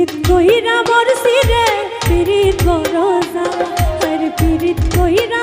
পিরিত কইরা মর সিরে পিরিত বড় জ্বালা আর পীড়িত কইরা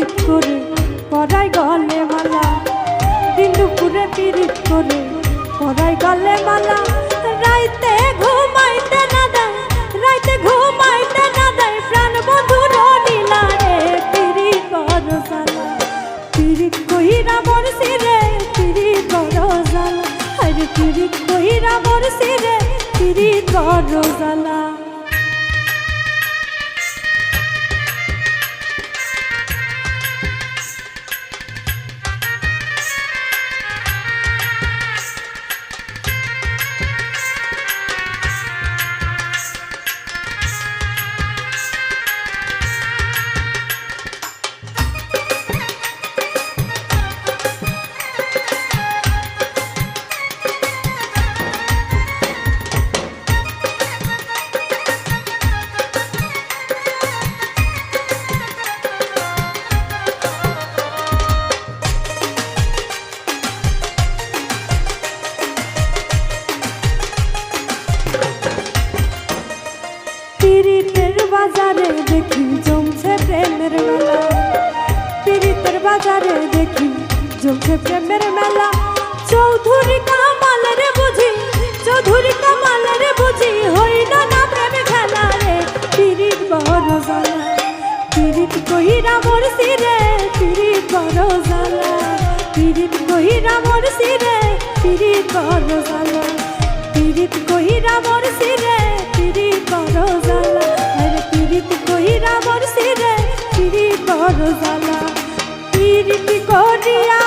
পিরিত করে পড়াই গলে মালা। দিন দুপুরে পিরিত করে পড়াই গলে মালা। রাইতে ঘুমাইতে না দেয়, রাইতে ঘুমাইতে না দেয় প্রাণ বন্ধুর নীলা রে পিরিত বড় জালা পিরিত কইরা মোর সিরে পিরিত বড় জালা। আরে পিরিত কইরা মোর সিরে পিরিত বড় জালা। বাজারে দেখি জমছে প্রেমের মেলা। পীড়িতের বাজারে দেখি জমছে প্রেমের মেলা। চৌধুরী কামাল রে বুঝি, চৌধুরী কামাল রে বুঝি, হইল না প্রেম খেলা রে। পীড়িত বড় জ্বালা পীড়িত কহিরা মোর সিরে পীড়িত বড় জ্বালা পীড়িত কহিরা মোর সিরে পীড়িত বড় জ্বালা দিয়া